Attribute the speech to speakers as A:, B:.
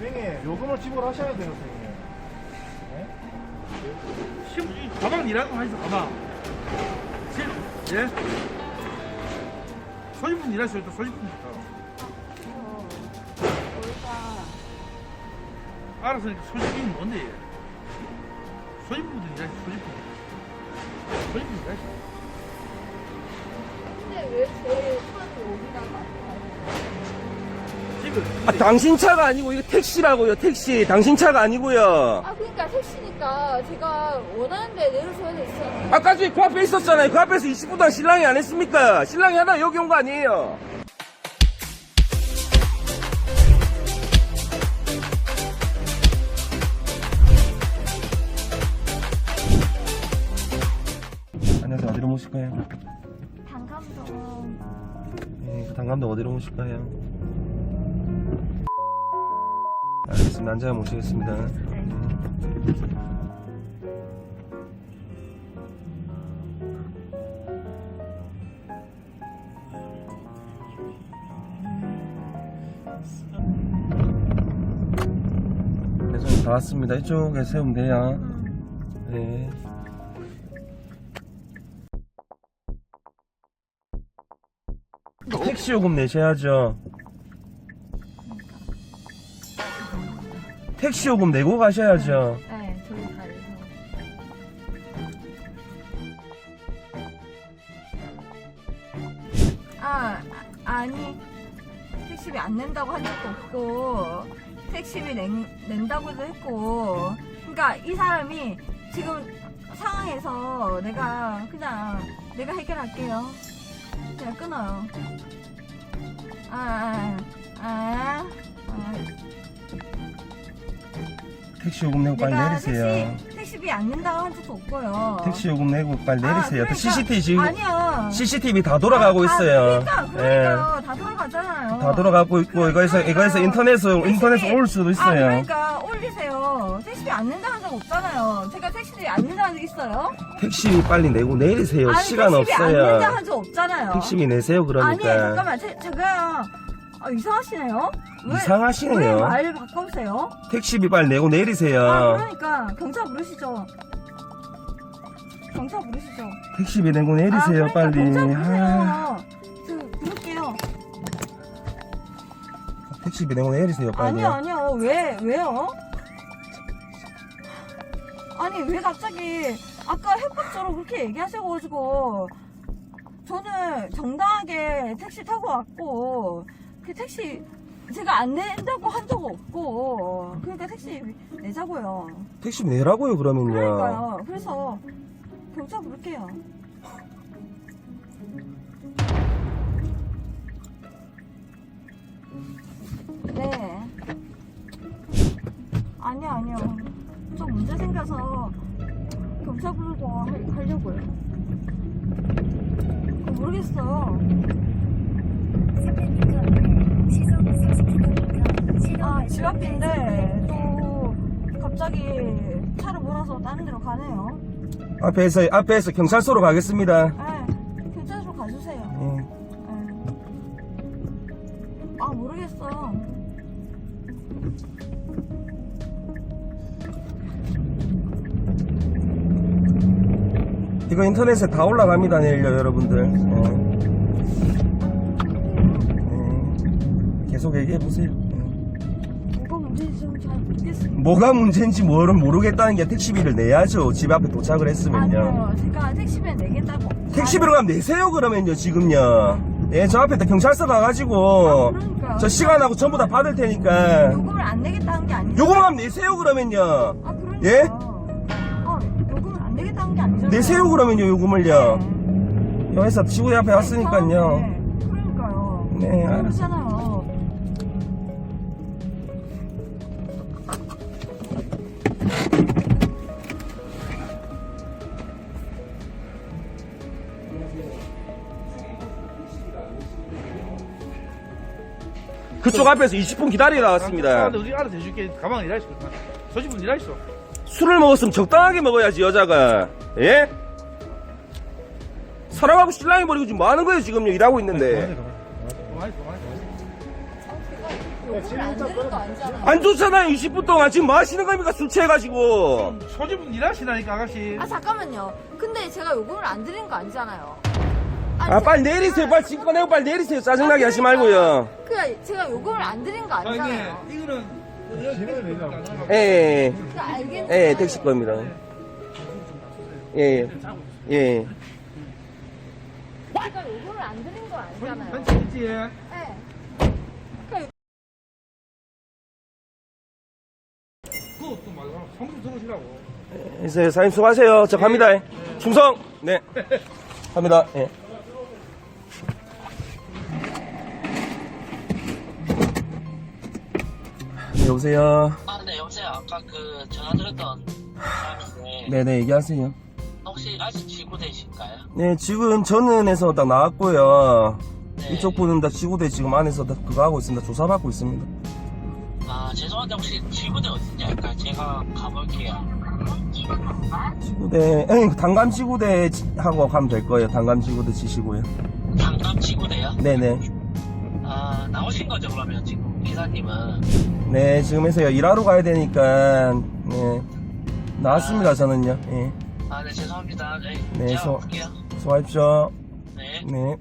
A: 형님 요금을 지불하셔야 돼요 선생님
B: 심, 이 가방 거 하시죠, 가방. 실, 예? 소지품 일하시죠, 또 소지품부터. 알아서 이렇게 소지품이 뭔데, 얘? 소지품부터 일하시죠, 소지품. 소지품 일하시죠.
C: 근데 왜제 차도 여기다가
B: 지금.
D: 아, 당신 차가 아니고 이거 택시라고요 택시. 당신 차가 아니고요.
C: 아 그러니까 택시니까 제가 원하는 데 내려줘야 되잖아요
D: 아까 전에 그 앞에 있었잖아요. 그 앞에서 20분 동안 신랑이 안 했습니까? 신랑이 하다 여기 온 거 아니에요? 안녕하세요. 어디로 모실까요?
C: 단감동.
D: 네, 그 당감도 어디로 모실까요? 알겠습니다 앉아 모시겠습니다 네, 저는 다 왔습니다. 이쪽에 세우면 돼요. 네. 택시 요금 내셔야죠. 택시 요금 내고 가셔야죠.
C: 네 저기 가요 아, 아 아니 택시비 안 낸다고 한 적도 없고 택시비 낸, 낸다고도 했고. 그러니까 이 사람이 지금 상황에서 내가 그냥 내가 해결할게요. 그냥 끊어요. 아 아 아 아, 아,
D: 택시 요금 내고 빨리
C: 내가
D: 내리세요.
C: 택시, 택시비 안 낸다고 한 적도 없고요
D: 택시 요금 내고 빨리
C: 아,
D: 내리세요.
C: 그러니까,
D: CCTV 지금
C: 아니요
D: CCTV 다 돌아가고
C: 아,
D: 있어요.
C: 그러니까
D: 예.
C: 그러니까요 다 돌아가잖아요
D: 다 돌아가고 있고 이거에서 이거에서 인터넷으로 인터넷 올 수도
C: 아
D: 있어요.
C: 그러니까 올리세요 택시비 안 낸다 한 적 없잖아요 제가 택시비 안 낸다 한 적 있어요?
D: 택시 빨리 내고 내리세요.
C: 아니
D: 시간
C: 택시비 안
D: 없어요.
C: 낸다 한적 없잖아요
D: 택시비 내세요
C: 아니
D: 그러니까.
C: 잠깐만 제, 제가 아, 이상하시네요 왜,
D: 이상하시네요.
C: 왜 말을 바꿔보세요
D: 택시비 빨리 내고 내리세요.
C: 아 그러니까 경찰 부르시죠 경찰 부르시죠
D: 택시비 내고 내리세요
C: 아, 그러니까
D: 빨리.
C: 경찰
D: 아,
C: 부르세요 저 부를게요
D: 택시비 내고 내리세요 빨리.
C: 아니요, 아니요. 왜, 왜요? 아니, 왜 갑자기, 아까 해법적으로 그렇게 얘기하셔가지고, 저는 정당하게 택시 타고 왔고, 그 택시, 제가 안 낸다고 한 적 없고, 그러니까 택시 내자고요.
D: 택시비 내라고요 그러면요.
C: 그러니까요. 그래서, 경찰 부를게요. 네. 아니요, 아니요. 좀 문제 생겨서 경찰 부르고 하, 하려고요. 모르겠어요. 아, 집 앞인데 또 갑자기 차를 몰아서 다른 데로 가네요.
D: 앞에서 앞에서 경찰서로 가겠습니다.
C: 네, 경찰서로 가주세요.
D: 예.
C: 네. 아, 모르겠어요.
D: 이거 인터넷에 다 올라갑니다 내일요 여러분들. 예. 계속 얘기해 보세요. 예.
C: 뭐가 문제인지 좀잘 모르겠어요.
D: 뭐가 문제인지 뭐를 모르겠다는 게 택시비를 내야죠. 집 앞에 도착을 했으면요.
C: 아니요, 제가 택시비를 내겠다고.
D: 택시비로 가면 내세요 그러면요 지금요. 예, 저 앞에 다 경찰서 가가지고
C: 아, 그러니까요.
D: 저 시간하고 전부 다 받을 테니까
C: 요금을 안 내겠다는 게 아니죠.
D: 요금만 하면 내세요 그러면요.
C: 아, 그러니까.
D: 예?
C: 어, 요금을 안 내겠다는 게 아니잖아요.
D: 내세요 그러면요 요금을요.
C: 네.
D: 요 회사 지구대 앞에 왔으니까요.
C: 네, 그러니까요.
D: 네, 알았어요.
C: 그러잖아요.
D: 그쪽 앞에서 20분 기다리다 나왔습니다.
B: 아, 우리 알아서 해줄게. 가방 일하시죠 소지품 일하시죠.
D: 술을 먹었으면 적당하게 먹어야지 여자가. 예? 사랑하고 신랑이 버리고 지금 뭐 하는 거예요 지금요 일하고 있는데.
B: 가만히 있어, 가만히 있어.
C: 아, 안거
D: 좋잖아요 20분 동안 지금 뭐 하시는 겁니까 술 취해가지고
B: 소집은 일하시라니까 아가씨.
C: 아 잠깐만요. 근데 제가 요금을 안 드리는 거 아니잖아요. 아니,
D: 아
C: 제-
D: 빨리 내리세요 빨리 짐 꺼내고 빨리 내리세요 짜증나게 하지 말고요
C: 그러니까 제가 요금을 안 드린 거
B: 아,
C: 아니잖아요.
B: 이거는.
A: 내자고.
D: 예, 예,
C: 그 알겠는데.
D: 예, 예, 택시 겁니다 예, 예, 예.
C: 제가 요금을 안 드린 거 아니잖아요.
B: 한치 있지?
C: 네.
B: 성좀 들어오시라고.
D: 그래서 사장님 수고하세요. 저 갑니다. 충성! 네. 갑니다. 예. 네, 여보세요?
E: 아, 네, 여보세요. 아까 그 전화 드렸던 사람인데.
D: 네네 얘기하세요.
E: 혹시 아직 지구대신가요?
D: 네 지금 전은에서 딱 나왔고요.
E: 네.
D: 이쪽 분은 다 지구대 지금 안에서 다 그거 하고 있습니다. 조사받고 있습니다
E: 아, 죄송한데 혹시 지구대 어딘지 알까요? 제가 가볼게요.
D: 지구대 에 단감 지구대 지- 하고 가면 될 거예요 단감 지구대 지시고요
E: 강남 지구대요?
D: 네네
E: 아, 나오신 거죠, 그러면 지금 기사님은?
D: 네 지금 해서요 일하러 가야 되니까 네 나왔습니다 저는요 예
E: 아, 네, 죄송합니다. 네,
D: 네,
E: 제가
D: 소-
E: 볼게요.
D: 수고하십시오
E: 네.
D: 네